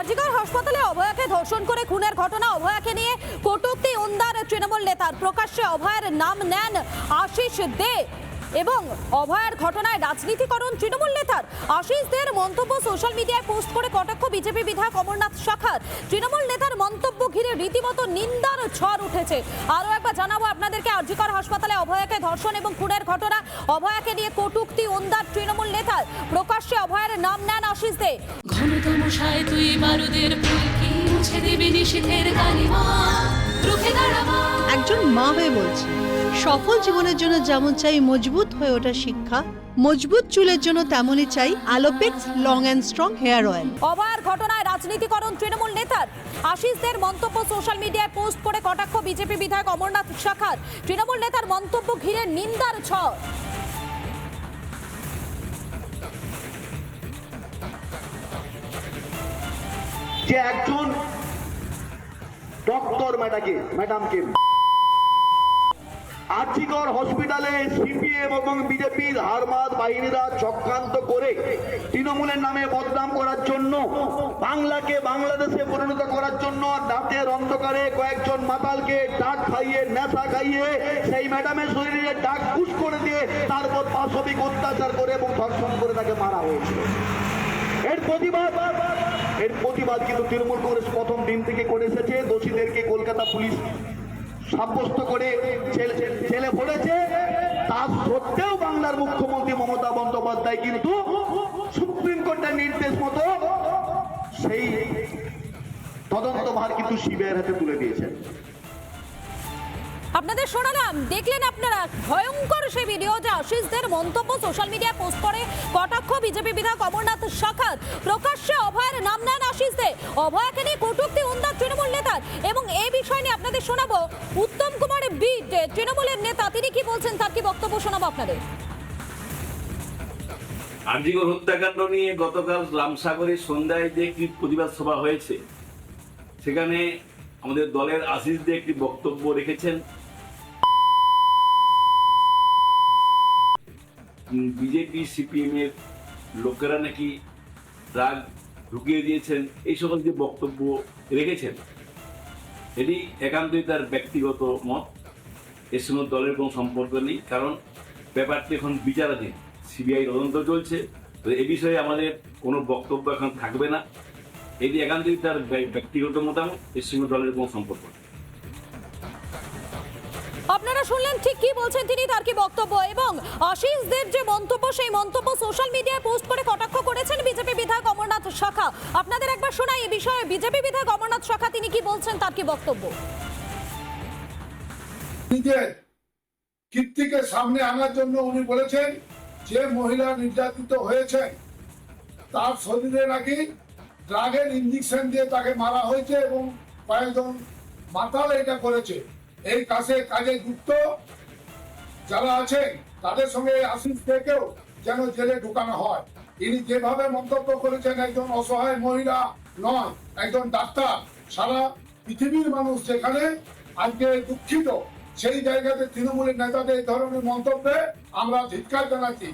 আরজিকর হাসপাতালে অভয়াকে ধর্ষণ করে খুনের ঘটনা। অভয়াকে নিয়ে কটূক্তি উন্দার তৃণমূল নেতার প্রকাশ্যে অভয়ের নাম নেন আশিস দে এবং অভয়ের ঘটনায় রাজনীতিকরণ তৃণমূল নেতার। আশিস দের মন্তব্য সোশ্যাল মিডিয়ায় পোস্ট করে কটাক্ষ বিজেপি বিধায়ক অমরনাথ শাখার। তৃণমূল নেতার মন্তব্য ঘিরে রীতিমতো নিন্দার ঝড় উঠেছে। আরও একবার জানাব আপনাদেরকে আরজিকর হাসপাতালে অভয়াকে ধর্ষণ এবং খুনের ঘটনা। অভয়াকে নিয়ে কটূক্তি উন্দার তৃণমূল নেতার। প্রকাশ্যে অভয়ের নাম নেন আশিস দে। সায় তুই বারুদের ফুলকি মুছে দেবে নিষেধের কালিমা রুখে দাঁড়াবা একজন মা হয়ে বলছি সফল জীবনের জন্য যেমন চাই মজবুত হয়ে ওঠা শিক্ষা মজবুত চুলের জন্য তেমনই চাই Alopex long and strong hair oil অভয়ের ঘটনায় রাজনীতিকরণ তৃণমূল নেতার। আশিসদের মন্তব্য সোশ্যাল মিডিয়ায় পোস্ট করে কটাক্ষ বিজেপি বিধায়ক অমরনাথ শাখার। তৃণমূল নেতার মন্তব্য ঘিরে নিন্দার ঝড়। যে একজন ডক্টর ম্যাডাকে ম্যাডামকে। আর্থিকর হসপিটালে সিপিএম এবং বিজেপির হারমাদ বাহিনীরা চক্রান্ত করে তৃণমূলের নামে বদনাম করার জন্য, বাংলাকে বাংলাদেশে পরিণত করার জন্য দাঁতের অন্ধকারে কয়েকজন মাতালকে ডাক খাইয়ে, নেশা খাইয়ে, সেই ম্যাডামের শরীরে ডাক পুশ করে দিয়ে তারপর পাশবিক অত্যাচার করে এবং ধর্ষণ করে তাকে মারা হয়েছিল এর প্রতিবাদ এর প্রতিবাদ কিন্তু তৃণমূল কংগ্রেস প্রথম দিন থেকে করে এসেছে। দোষীদেরকে কলকাতা পুলিশ সাব্যস্ত করে ছেলে পড়েছে তা সত্ত্বেও বাংলার মুখ্যমন্ত্রী মমতা বন্দ্যোপাধ্যায় কিন্তু সুপ্রিম কোর্টের নির্দেশ মতো সেই তদন্তভার কিন্তু সিবিআইয়ের হাতে তুলে দিয়েছেন। আপনাদের শোনালাম, দেখলেন আপনারা, ভয়ঙ্কর সেই ভিডিও যে আশিসদের মন্তব্য সোশ্যাল মিডিয়ায় পোস্ট করে। কটাক্ষ বিজেপি বিধায়ক অমরনাথ শাখার। প্রকাশ্যে অভয়ের নাম নেন আশিস দে অভয়াকে নিয়ে কটূক্তি উন্দার তৃণমূল নেতার এবং এই বিষয় নিয়ে আপনাদের শোনাবো, উত্তম কুমার বিট, তৃণমূলের নেতা। তিনি কি বলছেন, তার কি বক্তব্য শোনাবো আপনাদের? আর্জিকর হত্যাকাণ্ড নিয়ে গতকাল রামসাগরে সন্ধ্যায় যে একটি প্রতিবাদ সভা হয়েছে, সেখানে আমাদের দলের আশিস দিয়ে একটি বক্তব্য রেখেছেন। বিজেপি, সিপিএম এর লোকেরা নাকি রাগ ঢুকিয়ে দিয়েছেন, এই সকল যে বক্তব্য রেখেছেন, এটি একান্তই তার ব্যক্তিগত মত। এর সঙ্গে দলের কোনো সম্পর্ক নেই, কারণ ব্যাপারটি এখন বিচারাধীন। সিবিআই তদন্ত চলছে, তো এ বিষয়ে আমাদের কোনো বক্তব্য এখন থাকবে না। এটি একান্তই তার ব্য- ব্যক্তিগত মতামত এর সঙ্গে দলের কোনো সম্পর্ক নেই। আপনারা শুনলেন ঠিক কি বলছেন তিনি, তার কি বক্তব্য? এবং আশিসদের যে মন্তব্য, সেই মন্তব্য সোশ্যাল মিডিয়ায় পোস্ট করে কটাক্ষ করেছেন বিজেপি বিধায়ক অমরনাথ শাখা। আপনাদের একবার শোনাই এই বিষয়ে বিজেপি বিধায়ক অমরনাথ শাখা, তিনি কি বলছেন, তার কি বক্তব্য? নিজের কীর্তিকে সামনে আনার জন্য উনি বলেছেন যে মহিলা নির্যাতিত হয়েছে, তার শরীরে নাকি ড্রাগের ইঞ্জেকশন দিয়ে তাকে মারা হয়েছে এবং কয়েকজন মাতাল এটা করেছে। এই কাজে কাজে যুক্ত যারা আছেন, তাদের সঙ্গে আশিস থেকেও যেন জেলে ঢুকানো হয়। তিনি যেভাবে মন্তব্য করেছেন, একজন অসহায় মহিলা নয়, একজন ডাক্তার। সারা পৃথিবীর মানুষ যেখানে আজকে দুঃখিত, সেই জায়গাতে তৃণমূলের নেতাদের এই ধরনের মন্তব্যে আমরা ধিক্কার জানাচ্ছি।